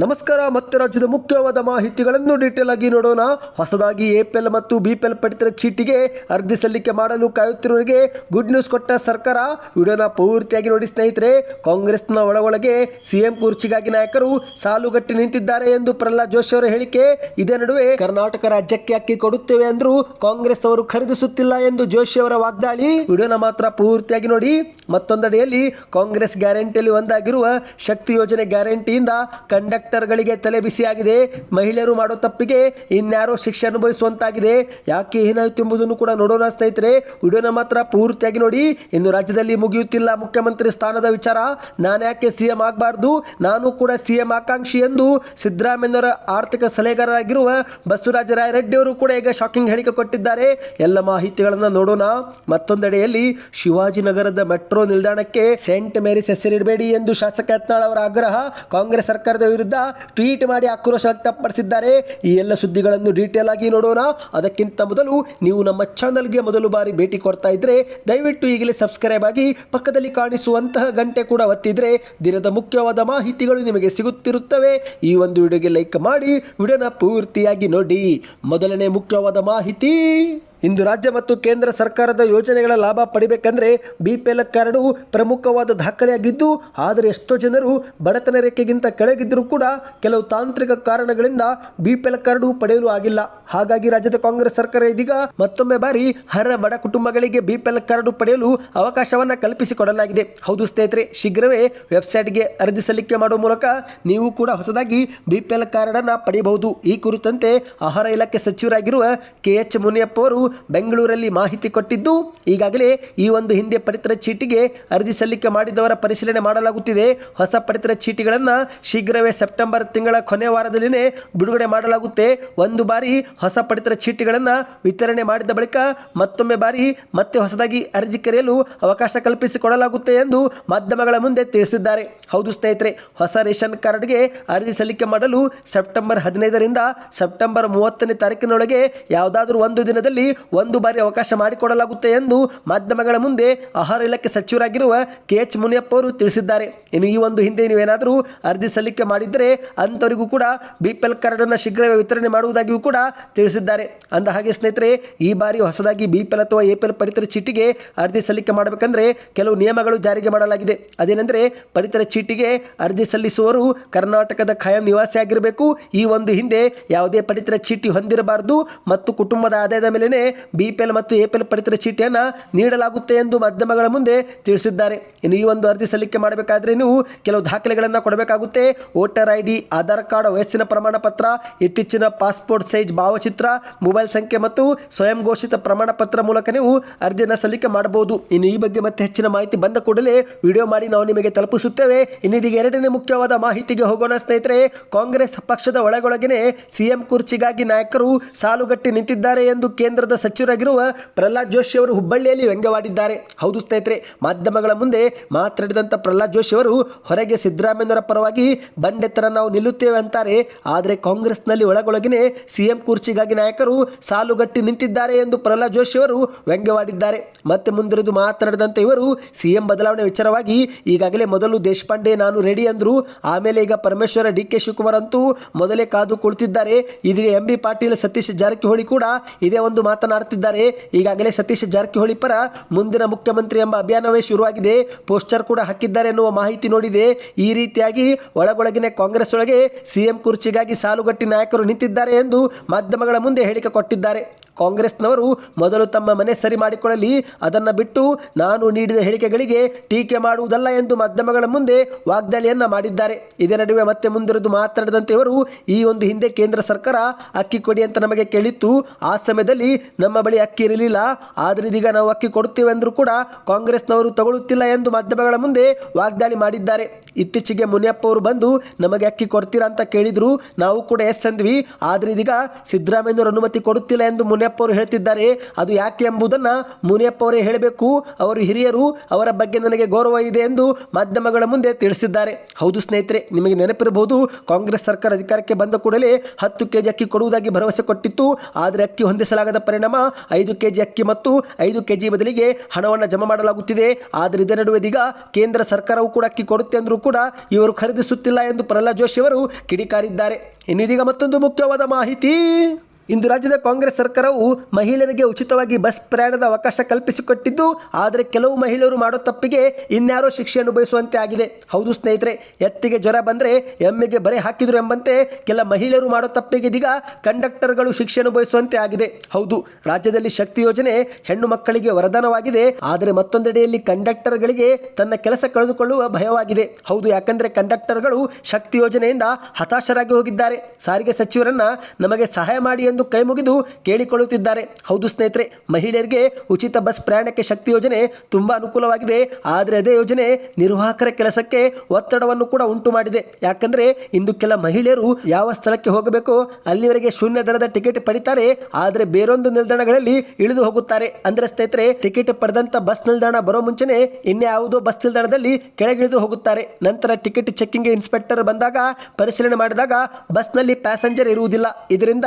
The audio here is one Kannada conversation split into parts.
ನಮಸ್ಕಾರ, ಮತ್ತೆ ರಾಜ್ಯದ ಮುಖ್ಯವಾದ ಮಾಹಿತಿಗಳನ್ನು ಡೀಟೇಲ್ ಆಗಿ ನೋಡೋಣ. ಹೊಸದಾಗಿ ಎಪಿಎಲ್ ಮತ್ತು ಬಿಪಿಎಲ್ ಪಡಿತರ ಚೀಟಿಗೆ ಅರ್ಜಿ ಸಲ್ಲಿಕೆ ಮಾಡಲು ಕಾಯುತ್ತಿರುವವರಿಗೆ ಗುಡ್ ನ್ಯೂಸ್ ಕೊಟ್ಟ ಸರ್ಕಾರ. ವಿಡಿಯೋನ ಪೂರ್ತಿಯಾಗಿ ನೋಡಿ ಸ್ನೇಹಿತರೆ, ಕಾಂಗ್ರೆಸ್ನ ಒಳಗೊಳಗೆ ಸಿಎಂ ಕುರ್ಚಿಗಾಗಿ ನಾಯಕರು ಸಾಲುಗಟ್ಟಿ ನಿಂತಿದ್ದಾರೆ ಎಂದು ಪ್ರಹ್ಲಾದ್ ಜೋಶಿ ಅವರ ಹೇಳಿಕೆ. ಇದೇ ನಡುವೆ ಕರ್ನಾಟಕ ರಾಜ್ಯಕ್ಕೆ ಅಕ್ಕಿ ಕೊಡುತ್ತೇವೆ ಅಂದ್ರೂ ಕಾಂಗ್ರೆಸ್ ಅವರು ಖರೀದಿಸುತ್ತಿಲ್ಲ ಎಂದು ಜೋಶಿ ಅವರ ವಾಗ್ದಾಳಿ. ವಿಡಿಯೋನ ಮಾತ್ರ ಪೂರ್ತಿಯಾಗಿ ನೋಡಿ. ಮತ್ತೊಂದೆಡೆಯಲ್ಲಿ ಕಾಂಗ್ರೆಸ್ ಗ್ಯಾರಂಟಿಯಲ್ಲಿ ಒಂದಾಗಿರುವ ಶಕ್ತಿ ಯೋಜನೆ ಗ್ಯಾರಂಟಿಯಿಂದ ಕಂಡಕ್ಟರ್ಗಳಿಗೆ ತಲೆ ಬಿಸಿಯಾಗಿದೆ. ಮಹಿಳೆಯರು ಮಾಡೋ ತಪ್ಪಿಗೆ ಇನ್ಯಾರೋ ಶಿಕ್ಷೆ ಅನುಭವಿಸುವಂತಾಗಿದೆ. ಯಾಕೆ ಏನಾಯಿತು ಎಂಬುದನ್ನು ಕೂಡ ನೋಡೋಣ ಸ್ನೇಹಿತರೆ. ವಿಡಿಯೋನ ಮಾತ್ರ ಪೂರ್ತಿಯಾಗಿ ನೋಡಿ. ಇನ್ನು ರಾಜ್ಯದಲ್ಲಿ ಮುಗಿಯುತ್ತಿಲ್ಲ ಮುಖ್ಯಮಂತ್ರಿ ಸ್ಥಾನದ ವಿಚಾರ. ನಾನು ಯಾಕೆ ಸಿಎಂ ಆಗಬಾರ್ದು? ನಾನು ಕೂಡ ಸಿಎಂ ಆಕಾಂಕ್ಷಿ ಎಂದು ಸಿದ್ದರಾಮಯ್ಯನವರ ಆರ್ಥಿಕ ಸಲಹೆಗಾರರಾಗಿರುವ ಬಸವರಾಜ ರಾಯರೆಡ್ಡಿ ಅವರು ಕೂಡ ಈಗ ಶಾಕಿಂಗ್ ಹೇಳಿಕೆ ಕೊಟ್ಟಿದ್ದಾರೆ. ಎಲ್ಲ ಮಾಹಿತಿಗಳನ್ನು ನೋಡೋಣ. ಮತ್ತೊಂದೆಡೆಯಲ್ಲಿ ಶಿವಾಜಿನಗರದ ಮೆಟ್ರೋ ನಿಲ್ದಾಣಕ್ಕೆ ಸೆಂಟ್ ಮೇರಿಸ್ ಹೆಸರಿಡಬೇಡಿ ಎಂದು ಶಾಸಕ ಯತ್ನಾಳ್ ಅವರ ಆಗ್ರಹ. ಕಾಂಗ್ರೆಸ್ ಸರ್ಕಾರದ ವಿರುದ್ಧ ಟ್ವೀಟ್ ಮಾಡಿ ಆಕ್ರೋಶ ವ್ಯಕ್ತಪಡಿಸಿದ್ದಾರೆ. ಈ ಎಲ್ಲ ಸುದ್ದಿಗಳನ್ನು ಡೀಟೇಲ್ ಆಗಿ ನೋಡೋಣ. ಅದಕ್ಕಿಂತ ಮೊದಲು ನೀವು ನಮ್ಮ ಚಾನಲ್ಗೆ ಮೊದಲು ಬಾರಿ ಭೇಟಿ ಕೊಡ್ತಾ ಇದ್ರೆ, ದಯವಿಟ್ಟು ಈಗಲೇ ಸಬ್ಸ್ಕ್ರೈಬ್ ಆಗಿ ಪಕ್ಕದಲ್ಲಿ ಕಾಣಿಸುವಂತಹ ಗಂಟೆ ಕೂಡ ಒತ್ತಿದ್ರೆ ದಿನದ ಮುಖ್ಯವಾದ ಮಾಹಿತಿಗಳು ನಿಮಗೆ ಸಿಗುತ್ತಿರುತ್ತವೆ. ಈ ಒಂದು ವಿಡಿಯೋಗೆ ಲೈಕ್ ಮಾಡಿ, ವಿಡಿಯೋನ ಪೂರ್ತಿಯಾಗಿ ನೋಡಿ. ಮೊದಲನೇ ಮುಖ್ಯವಾದ ಮಾಹಿತಿ. ಇಂದು ರಾಜ್ಯ ಮತ್ತು ಕೇಂದ್ರ ಸರ್ಕಾರದ ಯೋಜನೆಗಳ ಲಾಭ ಪಡಿಬೇಕಂದ್ರೆ ಬಿಪಿಎಲ್ ಕಾರ್ಡು ಪ್ರಮುಖವಾದ ದಾಖಲೆಯಾಗಿದ್ದು, ಆದರೆ ಎಷ್ಟೋ ಜನರು ಬಡತನ ರೇಖೆಗಿಂತ ಕೆಳಗಿದ್ದರೂ ಕೂಡ ಕೆಲವು ತಾಂತ್ರಿಕ ಕಾರಣಗಳಿಂದ ಬಿಪಿಎಲ್ ಕಾರ್ಡು ಪಡೆಯಲು ಆಗಿಲ್ಲ. ಹಾಗಾಗಿ ರಾಜ್ಯದ ಕಾಂಗ್ರೆಸ್ ಸರ್ಕಾರ ಇದೀಗ ಮತ್ತೊಮ್ಮೆ ಬಾರಿ ಹರ ಬಡ ಕುಟುಂಬಗಳಿಗೆ ಬಿಪಿಎಲ್ ಕಾರ್ಡು ಪಡೆಯಲು ಅವಕಾಶವನ್ನು ಕಲ್ಪಿಸಿಕೊಡಲಾಗಿದೆ. ಹೌದು ಸ್ನೇಹಿತರೆ, ಶೀಘ್ರವೇ ವೆಬ್ಸೈಟ್ಗೆ ಅರ್ಜಿ ಸಲ್ಲಿಕೆ ಮಾಡುವ ಮೂಲಕ ನೀವು ಕೂಡ ಹೊಸದಾಗಿ ಬಿಪಿಎಲ್ ಕಾರ್ಡನ್ನ ಎಲ್ ಕಾರ್ಡನ್ನು ಪಡೆಯಬಹುದು. ಈ ಕುರಿತಂತೆ ಆಹಾರ ಇಲಾಖೆ ಸಚಿವರಾಗಿರುವ ಕೆ ಎಚ್ ಮುನಿಯಪ್ಪ ಅವರು ಬೆಂಗಳೂರಲ್ಲಿ ಮಾಹಿತಿ ಕೊಟ್ಟಿದ್ದು, ಈಗಾಗಲೇ ಈ ಒಂದು ಹಿಂದೆ ಪಡಿತರ ಚೀಟಿಗೆ ಅರ್ಜಿ ಸಲ್ಲಿಕೆ ಮಾಡಿದವರ ಪರಿಶೀಲನೆ ಮಾಡಲಾಗುತ್ತಿದೆ. ಹೊಸ ಪಡಿತರ ಚೀಟಿಗಳನ್ನು ಶೀಘ್ರವೇ ಸೆಪ್ಟೆಂಬರ್ ತಿಂಗಳ ಕೊನೆ ವಾರದಲ್ಲಿನೇ ಬಿಡುಗಡೆ ಮಾಡಲಾಗುತ್ತೆ. ಒಂದು ಬಾರಿ ಹೊಸ ಪಡಿತರ ಚೀಟಿಗಳನ್ನು ವಿತರಣೆ ಮಾಡಿದ ಬಳಿಕ ಮತ್ತೊಮ್ಮೆ ಬಾರಿ ಮತ್ತೆ ಹೊಸದಾಗಿ ಅರ್ಜಿ ಕರೆಯಲು ಅವಕಾಶ ಕಲ್ಪಿಸಿಕೊಡಲಾಗುತ್ತೆ ಎಂದು ಮಾಧ್ಯಮಗಳ ಮುಂದೆ ತಿಳಿಸಿದ್ದಾರೆ. ಹೌದು ಸ್ನೇಹಿತರೆ, ಹೊಸ ರೇಷನ್ ಕಾರ್ಡ್ಗೆ ಅರ್ಜಿ ಸಲ್ಲಿಕೆ ಮಾಡಲು ಸೆಪ್ಟೆಂಬರ್ ಹದಿನೈದರಿಂದ ಸೆಪ್ಟೆಂಬರ್ ಮೂವತ್ತನೇ ತಾರೀಕಿನೊಳಗೆ ಯಾವುದಾದ್ರೂ ಒಂದು ದಿನದಲ್ಲಿ ಒಂದು ಬಾರಿ ಅವಕಾಶ ಮಾಡಿಕೊಡಲಾಗುತ್ತೆ ಎಂದು ಮಾಧ್ಯಮಗಳ ಮುಂದೆ ಆಹಾರ ಇಲಾಖೆ ಸಚಿವರಾಗಿರುವ ಕೆ ಎಚ್ ಮುನಿಯಪ್ಪ ಅವರು ತಿಳಿಸಿದ್ದಾರೆ. ಇನ್ನು ಈ ಒಂದು ಹಿಂದೆ ನೀವೇನಾದರೂ ಅರ್ಜಿ ಸಲ್ಲಿಕೆ ಮಾಡಿದ್ದರೆ ಅಂಥವರಿಗೂ ಕೂಡ ಬಿ ಪಿ ಎಲ್ ಕಾರ್ಡನ್ನು ಶೀಘ್ರವೇ ವಿತರಣೆ ಮಾಡುವುದಾಗಿಯೂ ಕೂಡ ತಿಳಿಸಿದ್ದಾರೆ. ಅಂದ ಹಾಗೆ ಸ್ನೇಹಿತರೆ, ಈ ಬಾರಿ ಹೊಸದಾಗಿ ಬಿ ಪಿ ಎಲ್ ಅಥವಾ ಎ ಪಿ ಎಲ್ ಪಡಿತರ ಚೀಟಿಗೆ ಅರ್ಜಿ ಸಲ್ಲಿಕೆ ಮಾಡಬೇಕಂದ್ರೆ ಕೆಲವು ನಿಯಮಗಳು ಜಾರಿಗೆ ಮಾಡಲಾಗಿದೆ. ಅದೇನೆಂದರೆ, ಪಡಿತರ ಚೀಟಿಗೆ ಅರ್ಜಿ ಸಲ್ಲಿಸುವವರು ಕರ್ನಾಟಕದ ಖಾಯಂ ನಿವಾಸಿಯಾಗಿರಬೇಕು ಈ ಒಂದು ಹಿಂದೆ ಯಾವುದೇ ಪಡಿತರ ಚೀಟಿ ಹೊಂದಿರಬಾರದು ಮತ್ತು ಕುಟುಂಬದ ಆದಾಯದ ಮೇಲೆನೆ ಬಿ ಪಿ ಎಲ್ ಮತ್ತು ಎ ಪಿ ಎಲ್ ಪಡಿತರ ಚೀಟಿಯನ್ನು ನೀಡಲಾಗುತ್ತೆ ಎಂದು ಮಾಧ್ಯಮಗಳ ಮುಂದೆ ತಿಳಿಸಿದ್ದಾರೆ. ಇನ್ನು ಈ ಒಂದು ಅರ್ಜಿ ಸಲ್ಲಿಕೆ ಮಾಡಬೇಕಾದ್ರೆ ನೀವು ಕೆಲವು ದಾಖಲೆಗಳನ್ನು ಕೊಡಬೇಕಾಗುತ್ತೆ. Voter I D Aadhaar card, ವಯಸ್ಸಿನ ಪ್ರಮಾಣ ಪತ್ರ ಇತ್ತೀಚಿನ ಪಾಸ್ಪೋರ್ಟ್ ಸೈಜ್, ಭಾವಚಿತ್ರ, ಮೊಬೈಲ್ ಸಂಖ್ಯೆ ಮತ್ತು ಸ್ವಯಂ ಘೋಷಿತ ಪ್ರಮಾಣ ಪತ್ರ ಮೂಲಕ ನೀವು ಅರ್ಜಿಯನ್ನು ಸಲ್ಲಿಕೆ ಮಾಡಬಹುದು. ಇನ್ನು ಈ ಬಗ್ಗೆ ಮತ್ತೆ ಹೆಚ್ಚಿನ ಮಾಹಿತಿ ಬಂದ ಕೂಡಲೇ ವಿಡಿಯೋ ಮಾಡಿ ನಾವು ನಿಮಗೆ ತಲುಪಿಸುತ್ತೇವೆ. ಇನ್ನು ಇದೀಗ ಎರಡನೇ ಮುಖ್ಯವಾದ ಮಾಹಿತಿಗೆ ಹೋಗೋಣ ಸ್ನೇಹಿತರೆ. ಕಾಂಗ್ರೆಸ್ ಪಕ್ಷದ ಒಳಗೊಳಗೇನೆ ಸಿಎಂ ಕುರ್ಚಿಗಾಗಿ ನಾಯಕರು ಸಾಲುಗಟ್ಟಿ ನಿಂತಿದ್ದಾರೆ ಎಂದು ಕೇಂದ್ರದ ಸಚಿವರಾಗಿರುವ ಪ್ರಹ್ಲಾದ್ ಜೋಶಿ ಅವರು ಹುಬ್ಬಳ್ಳಿಯಲ್ಲಿ ವ್ಯಂಗ್ಯವಾಡಿದ್ದಾರೆ. ಹೌದು ಸ್ನೇಹಿತರೆ, ಮಾಧ್ಯಮಗಳ ಮುಂದೆ ಮಾತನಾಡಿದಂಥ ಪ್ರಹ್ಲಾದ್ ಜೋಶಿ ಅವರು ಹೊರಗೆ ಸಿದ್ದರಾಮಯ್ಯರ ಪರವಾಗಿ ಬಂಡೆತ್ತರ ನಾವು ನಿಲ್ಲುತ್ತೇವೆ ಅಂತಾರೆ. ಆದರೆ ಕಾಂಗ್ರೆಸ್ನಲ್ಲಿ ಒಳಗೊಳಗಿನೇ ಸಿಎಂ ಕುರ್ಚಿಗಾಗಿ ನಾಯಕರು ಸಾಲುಗಟ್ಟಿ ನಿಂತಿದ್ದಾರೆ ಎಂದು ಪ್ರಹ್ಲಾದ್ ಜೋಶಿ ಅವರು ವ್ಯಂಗ್ಯವಾಡಿದ್ದಾರೆ. ಮತ್ತೆ ಮುಂದಿರಿದು ಮಾತನಾಡಿದಂಥ ಇವರು ಸಿಎಂ ಬದಲಾವಣೆ ವಿಚಾರವಾಗಿ ಈಗಾಗಲೇ ಮೊದಲು ದೇಶಪಾಂಡೆ ನಾನು ರೆಡಿ ಅಂದರು, ಆಮೇಲೆ ಈಗ ಪರಮೇಶ್ವರ ಡಿ ಕೆ ಶಿವಕುಮಾರ್ ಅಂತೂ ಮೊದಲೇ ಕಾದು ಕುಳಿತಿದ್ದಾರೆ. ಇದೀಗ ಎಂ ಬಿ ಪಾಟೀಲ್ ಸತೀಶ್ ಜಾರಕಿಹೊಳಿ ಕೂಡ ಇದೇ ಒಂದು ಮಾತನಾಡ್ತಿದ್ದಾರೆ ಈಗಾಗಲೇ ಸತೀಶ್ ಜಾರಕಿಹೊಳಿ ಪರ ಮುಂದಿನ ಮುಖ್ಯಮಂತ್ರಿ ಎಂಬ ಅಭಿಯಾನವೇ ಶುರುವಾಗಿದೆ. ಪೋಸ್ಟರ್ ಕೂಡ ಹಾಕಿದ್ದಾರೆ ಎನ್ನುವ ಮಾಹಿತಿ ನೋಡಿದೆ. ಈ ರೀತಿಯಾಗಿ ಒಳಗೊಳಗಿನ ಕಾಂಗ್ರೆಸ್ ಒಳಗೆ ಸಿಎಂ ಕುರ್ಚಿಗಾಗಿ ಸಾಲುಗಟ್ಟಿ ನಾಯಕರು ನಿಂತಿದ್ದಾರೆ ಎಂದು ಮಾಧ್ಯಮಗಳ ಮುಂದೆ ಹೇಳಿಕೆ ಕೊಟ್ಟಿದ್ದಾರೆ. ಕಾಂಗ್ರೆಸ್ನವರು ಮೊದಲು ತಮ್ಮ ಮನೆ ಸರಿ ಮಾಡಿಕೊಳ್ಳಲಿ, ಅದನ್ನು ಬಿಟ್ಟು ನಾನು ನೀಡಿದ ಹೇಳಿಕೆಗಳಿಗೆ ಟೀಕೆ ಮಾಡುವುದಲ್ಲ ಎಂದು ಮಾಧ್ಯಮಗಳ ಮುಂದೆ ವಾಗ್ದಾಳಿಯನ್ನು ಮಾಡಿದ್ದಾರೆ. ಇದೇ ನಡುವೆ ಮತ್ತೆ ಮುಂದಿರುವುದು ಮಾತನಾಡದಂತೆ ಇವರು ಈ ಒಂದು ಹಿಂದೆ ಕೇಂದ್ರ ಸರ್ಕಾರ ಅಕ್ಕಿ ಕೊಡಿ ಅಂತ ನಮಗೆ ಕೇಳಿತ್ತು. ಆ ಸಮಯದಲ್ಲಿ ನಮ್ಮ ಬಳಿ ಅಕ್ಕಿ ಇರಲಿಲ್ಲ. ಆದರೆ ಇದೀಗ ನಾವು ಅಕ್ಕಿ ಕೊಡುತ್ತೇವೆ ಅಂದರೂ ಕೂಡ ಕಾಂಗ್ರೆಸ್ನವರು ತಗೊಳ್ಳುತ್ತಿಲ್ಲ ಎಂದು ಮಾಧ್ಯಮಗಳ ಮುಂದೆ ವಾಗ್ದಾಳಿ ಮಾಡಿದ್ದಾರೆ. ಇತ್ತೀಚೆಗೆ ಮುನಿಯಪ್ಪ ಅವರು ಬಂದು, ನಮಗೆ ಅಕ್ಕಿ ಕೊಡ್ತೀರಾ? ಅಂತ ಕೇಳಿದ್ರು. ನಾವು ಕೂಡ ಎಸ್ ಅಂದ್ವಿ. ಆದರೆ ಇದೀಗ ಸಿದ್ದರಾಮಯ್ಯನವರು ಅನುಮತಿ ಕೊಡುತ್ತಿಲ್ಲ ಎಂದು ಮುನಿಯಪ್ಪ ಮುನಿಯಪ್ಪ ಅವರು ಹೇಳ್ತಿದ್ದಾರೆ. ಅದು ಯಾಕೆ ಎಂಬುದನ್ನು ಮುನಿಯಪ್ಪ ಅವರೇ ಹೇಳಬೇಕು. ಅವರು ಹಿರಿಯರು, ಅವರ ಬಗ್ಗೆ ನನಗೆ ಗೌರವ ಇದೆ ಎಂದು ಮಾಧ್ಯಮಗಳ ಮುಂದೆ ತಿಳಿಸಿದ್ದಾರೆ. ಹೌದು ಸ್ನೇಹಿತರೆ, ನಿಮಗೆ ನೆನಪಿರಬಹುದು, ಕಾಂಗ್ರೆಸ್ ಸರ್ಕಾರ ಅಧಿಕಾರಕ್ಕೆ ಬಂದ ಕೂಡಲೇ ಹತ್ತು ಕೆಜಿ ಅಕ್ಕಿ ಕೊಡುವುದಾಗಿ ಭರವಸೆ ಕೊಟ್ಟಿತ್ತು. ಆದರೆ ಅಕ್ಕಿ ಹೊಂದಿಸಲಾಗದ ಪರಿಣಾಮ ಐದು ಕೆಜಿ ಅಕ್ಕಿ ಮತ್ತು ಐದು ಕೆಜಿ ಬದಲಿಗೆ ಹಣವನ್ನು ಜಮಾ ಮಾಡಲಾಗುತ್ತಿದೆ. ಆದರೆ ಇದರ ನಡುವೆ ಇದೀಗ ಕೇಂದ್ರ ಸರ್ಕಾರವು ಕೂಡ ಅಕ್ಕಿ ಕೊಡುತ್ತೆ ಅಂದರೂ ಕೂಡ ಇವರು ಖರೀದಿಸುತ್ತಿಲ್ಲ ಎಂದು ಪ್ರಹ್ಲಾದ್ ಜೋಶಿ ಅವರು ಕಿಡಿಕಾರಿದ್ದಾರೆ. ಇನ್ನಿದೀಗ ಮತ್ತೊಂದು ಮುಖ್ಯವಾದ ಮಾಹಿತಿ. ಇಂದು ರಾಜ್ಯದ ಕಾಂಗ್ರೆಸ್ ಸರ್ಕಾರವು ಮಹಿಳೆಯರಿಗೆ ಉಚಿತವಾಗಿ ಬಸ್ ಪ್ರಯಾಣದ ಅವಕಾಶ ಕಲ್ಪಿಸಿಕೊಟ್ಟಿದ್ದು, ಆದರೆ ಕೆಲವು ಮಹಿಳೆಯರು ಮಾಡೋ ತಪ್ಪಿಗೆ ಇನ್ಯಾರೋ ಶಿಕ್ಷೆ ಅನುಭವಿಸುವಂತೆ ಆಗಿದೆ. ಹೌದು ಸ್ನೇಹಿತರೆ, ಎತ್ತಿಗೆ ಜ್ವರ ಬಂದರೆ ಎಮ್ಮೆಗೆ ಬರೆ ಹಾಕಿದ್ರು ಎಂಬಂತೆ ಕೆಲ ಮಹಿಳೆಯರು ಮಾಡೋ ತಪ್ಪಿಗೆ ಇದೀಗ ಕಂಡಕ್ಟರ್ಗಳು ಶಿಕ್ಷೆ ಅನುಭವಿಸುವಂತೆ ಆಗಿದೆ. ಹೌದು, ರಾಜ್ಯದಲ್ಲಿ ಶಕ್ತಿ ಯೋಜನೆ ಹೆಣ್ಣು ಮಕ್ಕಳಿಗೆ ವರದಾನವಾಗಿದೆ, ಆದರೆ ಮತ್ತೊಂದೆಡೆಯಲ್ಲಿ ಕಂಡಕ್ಟರ್ಗಳಿಗೆ ತನ್ನ ಕೆಲಸ ಕಳೆದುಕೊಳ್ಳುವ ಭಯವಾಗಿದೆ. ಹೌದು, ಯಾಕಂದರೆ ಕಂಡಕ್ಟರ್ಗಳು ಶಕ್ತಿ ಯೋಜನೆಯಿಂದ ಹತಾಶರಾಗಿ ಹೋಗಿದ್ದಾರೆ. ಸಾರಿಗೆ ಸಚಿವರನ್ನ ನಮಗೆ ಸಹಾಯ ಮಾಡಿ ಎಂದು ಕೈ ಮುಗಿದು ಕೇಳಿಕೊಳ್ಳುತ್ತಿದ್ದಾರೆ. ಹೌದು ಸ್ನೇಹಿತರೆ, ಮಹಿಳೆಯರಿಗೆ ಉಚಿತ ಬಸ್ ಪ್ರಯಾಣಕ್ಕೆ ಶಕ್ತಿ ಯೋಜನೆ ತುಂಬಾ ಅನುಕೂಲವಾಗಿದೆ. ಆದರೆ ಅದೇ ಯೋಜನೆ ನಿರ್ವಾಹಕರ ಕೆಲಸಕ್ಕೆ ಒತ್ತಡವನ್ನು ಕೂಡ ಉಂಟು ಮಾಡಿದೆ. ಯಾಕಂದ್ರೆ ಇಂದು ಕೆಲ ಮಹಿಳೆಯರು ಯಾವ ಸ್ಥಳಕ್ಕೆ ಹೋಗಬೇಕು ಅಲ್ಲಿವರೆಗೆ ಶೂನ್ಯ ದರದ ಟಿಕೆಟ್ ಪಡಿತಾರೆ. ಆದರೆ ಬೇರೊಂದು ನಿಲ್ದಾಣಗಳಲ್ಲಿ ಇಳಿದು ಹೋಗುತ್ತಾರೆ. ಅಂದ್ರೆ ಸ್ನೇಹಿತರೆ, ಟಿಕೆಟ್ ಪಡೆದಂತ ಬಸ್ ನಿಲ್ದಾಣ ಬರೋ ಮುಂಚೆನೆ ಇನ್ಯಾವುದೋ ಬಸ್ ನಿಲ್ದಾಣದಲ್ಲಿ ಕೆಳಗಿಳಿದು ಹೋಗುತ್ತಾರೆ. ನಂತರ ಟಿಕೆಟ್ ಚೆಕ್ಕಿಂಗ್ ಇನ್ಸ್ಪೆಕ್ಟರ್ ಬಂದಾಗ, ಪರಿಶೀಲನೆ ಮಾಡಿದಾಗ ಬಸ್ನಲ್ಲಿ ಪ್ಯಾಸೆಂಜರ್ ಇರುವುದಿಲ್ಲ. ಇದರಿಂದ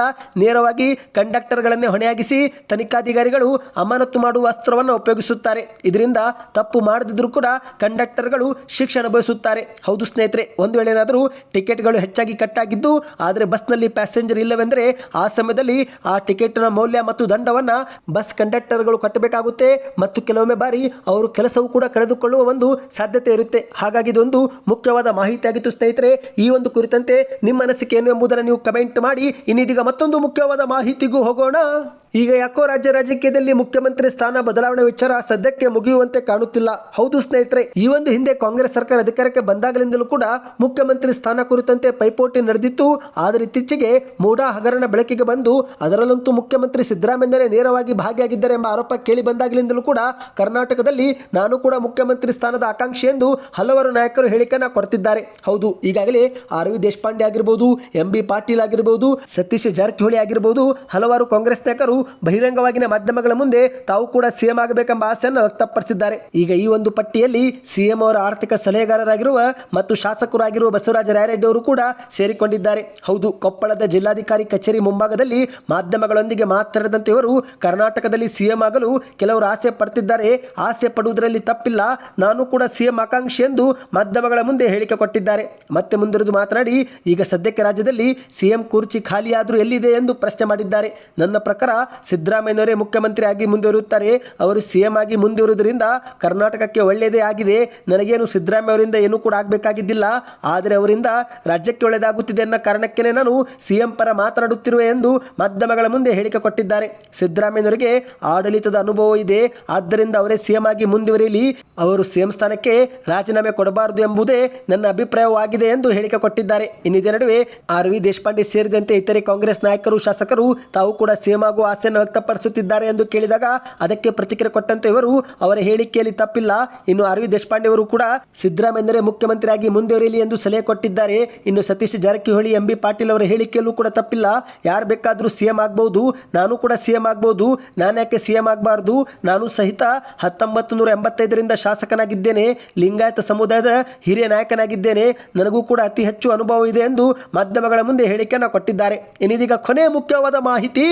ನೇರವಾಗಿ ಕಂಡಕ್ಟರ್ಗಳನ್ನೇ ಹೊಣೆಯಾಗಿಸಿ ತನಿಖಾಧಿಕಾರಿಗಳು ಅಮಾನತು ಮಾಡುವ ಅಸ್ತ್ರವನ್ನು ಉಪಯೋಗಿಸುತ್ತಾರೆ. ಇದರಿಂದ ತಪ್ಪು ಮಾಡದಿದ್ದರೂ ಕೂಡ ಕಂಡಕ್ಟರ್ಗಳು ಶಿಕ್ಷೆ ಅನುಭವಿಸುತ್ತಾರೆ. ಹೌದು ಸ್ನೇಹಿತರೆ, ಒಂದು ವೇಳೆ ಏನಾದರೂ ಟಿಕೆಟ್ಗಳು ಹೆಚ್ಚಾಗಿ ಕಟ್ಟಾಗಿದ್ದು, ಆದರೆ ಬಸ್ನಲ್ಲಿ ಪ್ಯಾಸೆಂಜರ್ ಇಲ್ಲವೆಂದರೆ ಆ ಸಮಯದಲ್ಲಿ ಆ ಟಿಕೆಟ್ನ ಮೌಲ್ಯ ಮತ್ತು ದಂಡವನ್ನು ಬಸ್ ಕಂಡಕ್ಟರ್ಗಳು ಕಟ್ಟಬೇಕಾಗುತ್ತೆ ಮತ್ತು ಕೆಲವೊಮ್ಮೆ ಬಾರಿ ಅವರು ಕೆಲಸವೂ ಕೂಡ ಕಳೆದುಕೊಳ್ಳುವ ಒಂದು ಸಾಧ್ಯತೆ ಇರುತ್ತೆ. ಹಾಗಾಗಿ ಇದೊಂದು ಮುಖ್ಯವಾದ ಮಾಹಿತಿಯಾಗಿತ್ತು ಸ್ನೇಹಿತರೆ. ಈ ಒಂದು ಕುರಿತಂತೆ ನಿಮ್ಮ ಅನಿಸಿಕೆ ಏನು ಎಂಬುದನ್ನು ನೀವು ಕಮೆಂಟ್ ಮಾಡಿ. ಇನ್ನಿದೀಗ ಮತ್ತೊಂದು ಮುಖ್ಯವಾದ ಮಾಹಿತಿಗೂ ಹೋಗೋಣ. ಈಗ ಯಾಕೋ ರಾಜ್ಯ ರಾಜಕೀಯದಲ್ಲಿ ಮುಖ್ಯಮಂತ್ರಿ ಸ್ಥಾನ ಬದಲಾವಣೆ ವಿಚಾರ ಸದ್ಯಕ್ಕೆ ಮುಗಿಯುವಂತೆ ಕಾಣುತ್ತಿಲ್ಲ. ಹೌದು ಸ್ನೇಹಿತರೆ, ಈ ಒಂದು ಹಿಂದೆ ಕಾಂಗ್ರೆಸ್ ಸರ್ಕಾರ ಅಧಿಕಾರಕ್ಕೆ ಬಂದಾಗಲಿಂದಲೂ ಕೂಡ ಮುಖ್ಯಮಂತ್ರಿ ಸ್ಥಾನ ಕುರಿತಂತೆ ಪೈಪೋಟಿ ನಡೆದಿತ್ತು. ಆದರೆ ಇತ್ತೀಚೆಗೆ ಮೂಡಾ ಹಗರಣ ಬೆಳಕಿಗೆ ಬಂದು ಅದರಲ್ಲಂತೂ ಮುಖ್ಯಮಂತ್ರಿ ಸಿದ್ದರಾಮಯ್ಯರೇ ನೇರವಾಗಿ ಭಾಗಿಯಾಗಿದ್ದಾರೆ ಎಂಬ ಆರೋಪ ಕೇಳಿ ಬಂದಾಗಲಿಂದಲೂ ಕೂಡ ಕರ್ನಾಟಕದಲ್ಲಿ ನಾನು ಕೂಡ ಮುಖ್ಯಮಂತ್ರಿ ಸ್ಥಾನದ ಆಕಾಂಕ್ಷಿ ಎಂದು ಹಲವಾರು ನಾಯಕರು ಹೇಳಿಕೆಯನ್ನು ಕೊಡ್ತಿದ್ದಾರೆ. ಹೌದು, ಈಗಾಗಲೇ ಆರ್ ವಿ ದೇಶಪಾಂಡೆ ಆಗಿರಬಹುದು ಎಂ ಬಿ ಪಾಟೀಲ್ ಆಗಿರಬಹುದು ಸತೀಶ್ ಜಾರಕಿಹೊಳಿ ಆಗಿರಬಹುದು ಹಲವಾರು ಕಾಂಗ್ರೆಸ್ ನಾಯಕರು ಬಹಿರಂಗವಾಗಿನ ಮಾಧ್ಯಮಗಳ ಮುಂದೆ ತಾವು ಕೂಡ ಸಿಎಂ ಆಗಬೇಕೆಂಬ ಆಸೆಯನ್ನು ವ್ಯಕ್ತಪಡಿಸಿದ್ದಾರೆ. ಈಗ ಈ ಒಂದು ಪಟ್ಟಿಯಲ್ಲಿ ಸಿಎಂ ಅವರ ಆರ್ಥಿಕ ಸಲಹೆಗಾರರಾಗಿರುವ ಮತ್ತು ಶಾಸಕರಾಗಿರುವ ಬಸವರಾಜ ರಾಯರೆಡ್ಡಿ ಅವರು ಕೂಡ ಸೇರಿಕೊಂಡಿದ್ದಾರೆ. ಹೌದು, ಕೊಪ್ಪಳದ ಜಿಲ್ಲಾಧಿಕಾರಿ ಕಚೇರಿ ಮುಂಭಾಗದಲ್ಲಿ ಮಾಧ್ಯಮಗಳೊಂದಿಗೆ ಮಾತನಾಡಿದಂತೆ ಇವರು ಕರ್ನಾಟಕದಲ್ಲಿ ಸಿಎಂ ಆಗಲು ಕೆಲವರು ಆಸೆ ಪಡ್ತಿದ್ದಾರೆ. ಆಸೆ ಪಡುವುದರಲ್ಲಿ ತಪ್ಪಿಲ್ಲ. ನಾನು ಕೂಡ ಸಿಎಂ ಆಕಾಂಕ್ಷಿ ಎಂದು ಮಾಧ್ಯಮಗಳ ಮುಂದೆ ಹೇಳಿಕೆ ಕೊಟ್ಟಿದ್ದಾರೆ. ಮತ್ತೆ ಮುಂದಿರುವುದು ಮಾತನಾಡಿ, ಈಗ ಸದ್ಯಕ್ಕೆ ರಾಜ್ಯದಲ್ಲಿ ಸಿಎಂ ಕುರ್ಚಿ ಖಾಲಿಯಾದರೂ ಎಲ್ಲಿದೆ ಎಂದು ಪ್ರಶ್ನೆ ಮಾಡಿದ್ದಾರೆ. ನನ್ನ ಪ್ರಕಾರ ಸಿದ್ದರಾಮಯ್ಯನವರೇ ಮುಖ್ಯಮಂತ್ರಿ ಆಗಿ ಮುಂದುವರಿಯುತ್ತಾರೆ. ಅವರು ಸಿಎಂ ಆಗಿ ಮುಂದುವರಿಯುವುದರಿಂದ ಕರ್ನಾಟಕಕ್ಕೆ ಒಳ್ಳೆಯದೇ ಆಗಿದೆ. ನನಗೇನು ಸಿದ್ದರಾಮಯ್ಯ ಅವರಿಂದ ಏನೂ ಕೂಡ ಆಗಬೇಕಾಗಿದ್ದಿಲ್ಲ. ಆದರೆ ಅವರಿಂದ ರಾಜ್ಯಕ್ಕೆ ಒಳ್ಳೆಯದಾಗುತ್ತಿದೆ ಅನ್ನೋ ಕಾರಣಕ್ಕೇ ನಾನು ಸಿಎಂ ಪರ ಮಾತನಾಡುತ್ತಿರುವೆ ಎಂದು ಮಾಧ್ಯಮಗಳ ಮುಂದೆ ಹೇಳಿಕೆ ಕೊಟ್ಟಿದ್ದಾರೆ. ಸಿದ್ದರಾಮಯ್ಯನವರಿಗೆ ಆಡಳಿತದ ಅನುಭವ ಇದೆ. ಆದ್ದರಿಂದ ಅವರೇ ಸಿಎಂ ಆಗಿ ಮುಂದುವರಿಯಲಿ. ಅವರು ಸಿಎಂ ಸ್ಥಾನಕ್ಕೆ ರಾಜೀನಾಮೆ ಕೊಡಬಾರದು ಎಂಬುದೇ ನನ್ನ ಅಭಿಪ್ರಾಯವಾಗಿದೆ ಎಂದು ಹೇಳಿಕೆ ಕೊಟ್ಟಿದ್ದಾರೆ. ಇನ್ನಿದೆ ನಡುವೆ ಆರ್ ವಿ ದೇಶಪಾಂಡೆ ಸೇರಿದಂತೆ ಇತರೆ ಕಾಂಗ್ರೆಸ್ ನಾಯಕರು, ಶಾಸಕರು ತಾವು ಕೂಡ ಸಿಎಂ ಆಗುವ ಆಸೆಯನ್ನು ವ್ಯಕ್ತಪಡಿಸುತ್ತಿದ್ದಾರೆ ಎಂದು ಕೇಳಿದಾಗ ಅದಕ್ಕೆ ಪ್ರತಿಕ್ರಿಯೆ ಕೊಟ್ಟಂತೆ ಇವರು, ಅವರ ಹೇಳಿಕೆಯಲ್ಲಿ ತಪ್ಪಿಲ್ಲ. ಇನ್ನು ಅರವಿಂದ್ ದೇಶಪಾಂಡೆ ಅವರು ಕೂಡ ಸಿದ್ದರಾಮಯ್ಯರೇ ಮುಖ್ಯಮಂತ್ರಿಯಾಗಿ ಮುಂದುವರಿಯಲಿ ಎಂದು ಸಲಹೆ ಕೊಟ್ಟಿದ್ದಾರೆ. ಇನ್ನು ಸತೀಶ್ ಜಾರಕಿಹೊಳಿ, ಎಂ ಬಿ ಪಾಟೀಲ್ ಅವರ ಹೇಳಿಕೆಯಲ್ಲೂ ಕೂಡ ತಪ್ಪಿಲ್ಲ. ಯಾರು ಬೇಕಾದರೂ ಸಿಎಂ ಆಗಬಹುದು ನಾನು ಕೂಡ ಸಿಎಂ ಆಗಬಹುದು ನಾನು ಯಾಕೆ ಸಿಎಂ ಆಗಬಾರ್ದು? ನಾನು ಸಹಿತ ಹತ್ತೊಂಬತ್ತು ನೂರ ಎಂಬತ್ತೈದರಿಂದ ಶಾಸಕನಾಗಿದ್ದೇನೆ. ಲಿಂಗಾಯತ ಸಮುದಾಯದ ಹಿರಿಯ ನಾಯಕನಾಗಿದ್ದೇನೆ. ನನಗೂ ಕೂಡ ಅತಿ ಹೆಚ್ಚು ಅನುಭವ ಇದೆ ಎಂದು ಮಾಧ್ಯಮಗಳ ಮುಂದೆ ಹೇಳಿಕೆಯನ್ನು ಕೊಟ್ಟಿದ್ದಾರೆ. ಇನ್ನಿದೀಗ ಕೊನೆ ಮುಖ್ಯವಾದ ಮಾಹಿತಿ.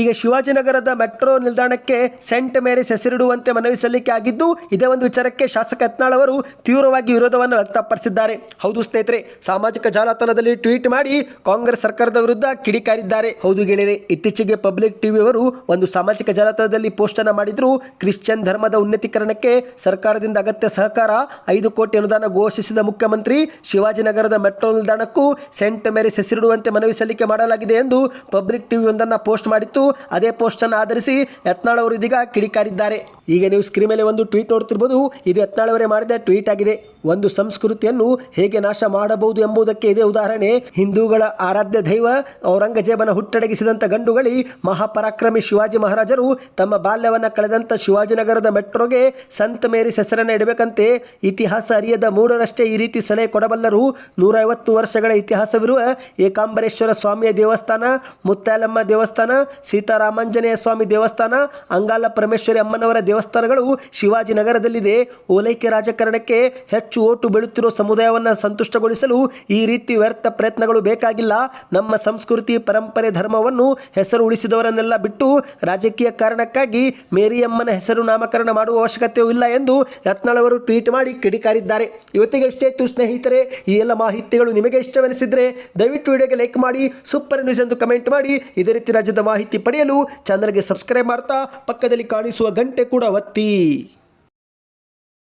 ಈಗ ಶಿವಾಜಿನಗರದ ಮೆಟ್ರೋ ನಿಲ್ದಾಣಕ್ಕೆ ಸೆಂಟ್ ಮೇರಿಸ್ ಹೆಸರಿಡುವಂತೆ ಮನವಿ ಸಲ್ಲಿಕೆ ಆಗಿದ್ದು, ಇದೇ ಒಂದು ವಿಚಾರಕ್ಕೆ ಶಾಸಕ ಯತ್ನಾಳ್ ಅವರು ತೀವ್ರವಾಗಿ ವಿರೋಧವನ್ನು ವ್ಯಕ್ತಪಡಿಸಿದ್ದಾರೆ. ಹೌದು ಸ್ನೇಹಿತರೆ, ಸಾಮಾಜಿಕ ಜಾಲತಾಣದಲ್ಲಿ ಟ್ವೀಟ್ ಮಾಡಿ ಕಾಂಗ್ರೆಸ್ ಸರ್ಕಾರದ ವಿರುದ್ಧ ಕಿಡಿಕಾರಿದ್ದಾರೆ. ಹೌದು ಗೆಳೆಯರೆ, ಇತ್ತೀಚೆಗೆ ಪಬ್ಲಿಕ್ ಟಿವಿ ಅವರು ಒಂದು ಸಾಮಾಜಿಕ ಜಾಲತಾಣದಲ್ಲಿ ಪೋಸ್ಟ್ ಅನ್ನು ಮಾಡಿದ್ರು. ಕ್ರಿಶ್ಚಿಯನ್ ಧರ್ಮದ ಉನ್ನತೀಕರಣಕ್ಕೆ ಸರ್ಕಾರದಿಂದ ಅಗತ್ಯ ಸಹಕಾರ, ಐದು ಕೋಟಿ ಅನುದಾನ ಘೋಷಿಸಿದ ಮುಖ್ಯಮಂತ್ರಿ ಶಿವಾಜಿನಗರದ ಮೆಟ್ರೋ ನಿಲ್ದಾಣಕ್ಕೂ ಸೆಂಟ್ ಮೇರಿಸ್ ಹೆಸರಿಡುವಂತೆ ಮನವಿ ಸಲ್ಲಿಕೆ ಮಾಡಲಾಗಿದೆ ಎಂದು ಪಬ್ಲಿಕ್ ಟಿವಿ ಒಂದನ್ನು ಪೋಸ್ಟ್ ಮಾಡಿತ್ತು. ಅದೇ ಪೋಸ್ಟ್ ಅನ್ನು ಆಧರಿಸಿ ಯತ್ನಾಳ್ ಅವರು ಇದೀಗ ಕಿಡಿಕಾರಿದ್ದಾರೆ. ಈಗ ನೀವು ಸ್ಕ್ರೀನ್ ಮೇಲೆ ಒಂದು ಟ್ವೀಟ್ ನೋಡ್ತಿರ್ಬೋದು. ಇದು ಯತ್ನಾಳ್ ಅವರೇ ಮಾಡಿದ ಟ್ವೀಟ್ ಆಗಿದೆ. ಒಂದು ಸಂಸ್ಕೃತಿಯನ್ನು ಹೇಗೆ ನಾಶ ಮಾಡಬಹುದು ಎಂಬುದಕ್ಕೆ ಇದೇ ಉದಾಹರಣೆ. ಹಿಂದೂಗಳ ಆರಾಧ್ಯ ದೈವ ಔರಂಗಜೇಬನ ಹುಟ್ಟಡಗಿಸಿದಂಥ ಗಂಡುಗಳಿ ಮಹಾಪರಾಕ್ರಮಿ ಶಿವಾಜಿ ಮಹಾರಾಜರು ತಮ್ಮ ಬಾಲ್ಯವನ್ನು ಕಳೆದಂಥ ಶಿವಾಜಿನಗರದ ಮೆಟ್ರೋಗೆ ಸಂತ ಮೇರಿಸ್ ಹೆಸರನ್ನು ಇಡಬೇಕಂತೆ. ಇತಿಹಾಸ ಅರಿಯದ ಮೂಡರಷ್ಟೇ ಈ ರೀತಿ ಸಲಹೆ ಕೊಡಬಲ್ಲರು. ನೂರೈವತ್ತು ವರ್ಷಗಳ ಇತಿಹಾಸವಿರುವ ಏಕಾಂಬರೇಶ್ವರ ಸ್ವಾಮಿಯ ದೇವಸ್ಥಾನ, ಮುತ್ತಾಲಮ್ಮ ದೇವಸ್ಥಾನ, ಸೀತಾರಾಮಾಂಜನೇಯ ಸ್ವಾಮಿ ದೇವಸ್ಥಾನ ಅಂಗಾಲ ಪರಮೇಶ್ವರಿ ಅಮ್ಮನವರ ದೇವಸ್ಥಾನಗಳು ಶಿವಾಜಿನಗರದಲ್ಲಿದೆ ಓಲೈಕೆ ರಾಜಕಾರಣಕ್ಕೆ ಹೆಚ್ಚು ಓಟು ಬೀಳುತ್ತಿರುವ ಸಮುದಾಯವನ್ನು ಸಂತುಷ್ಟಗೊಳಿಸಲು ಈ ರೀತಿ ವ್ಯರ್ಥ ಪ್ರಯತ್ನಗಳು ಬೇಕಾಗಿಲ್ಲ. ನಮ್ಮ ಸಂಸ್ಕೃತಿ, ಪರಂಪರೆ, ಧರ್ಮವನ್ನು ಹೆಸರು ಉಳಿಸಿದವರನ್ನೆಲ್ಲ ಬಿಟ್ಟು ರಾಜಕೀಯ ಕಾರಣಕ್ಕಾಗಿ ಮೇರಿಯಮ್ಮನ ಹೆಸರು ನಾಮಕರಣ ಮಾಡುವ ಅವಶ್ಯಕತೆಯೂ ಇಲ್ಲ ಎಂದು ಯತ್ನಳವರು ಟ್ವೀಟ್ ಮಾಡಿ ಕಿಡಿಕಾರಿದ್ದಾರೆ. ಇವತ್ತಿಗೆ ಎಷ್ಟೇ ಇತ್ತು ಸ್ನೇಹಿತರೆ, ಈ ಎಲ್ಲ ಮಾಹಿತಿಗಳು ನಿಮಗೆ ಇಷ್ಟವೆನಿಸಿದರೆ ದಯವಿಟ್ಟು ವಿಡಿಯೋಗೆ ಲೈಕ್ ಮಾಡಿ, ಸೂಪರ್ ನ್ಯೂಸ್ ಎಂದು ಕಮೆಂಟ್ ಮಾಡಿ. ಇದೇ ರೀತಿ ರಾಜ್ಯದ ಮಾಹಿತಿ ಪಡೆಯಲು ಚಾನಲ್ಗೆ ಸಬ್ಸ್ಕ್ರೈಬ್ ಮಾಡ್ತಾ ಪಕ್ಕದಲ್ಲಿ ಕಾಣಿಸುವ ಗಂಟೆ ಕೂಡ ಒತ್ತಿ.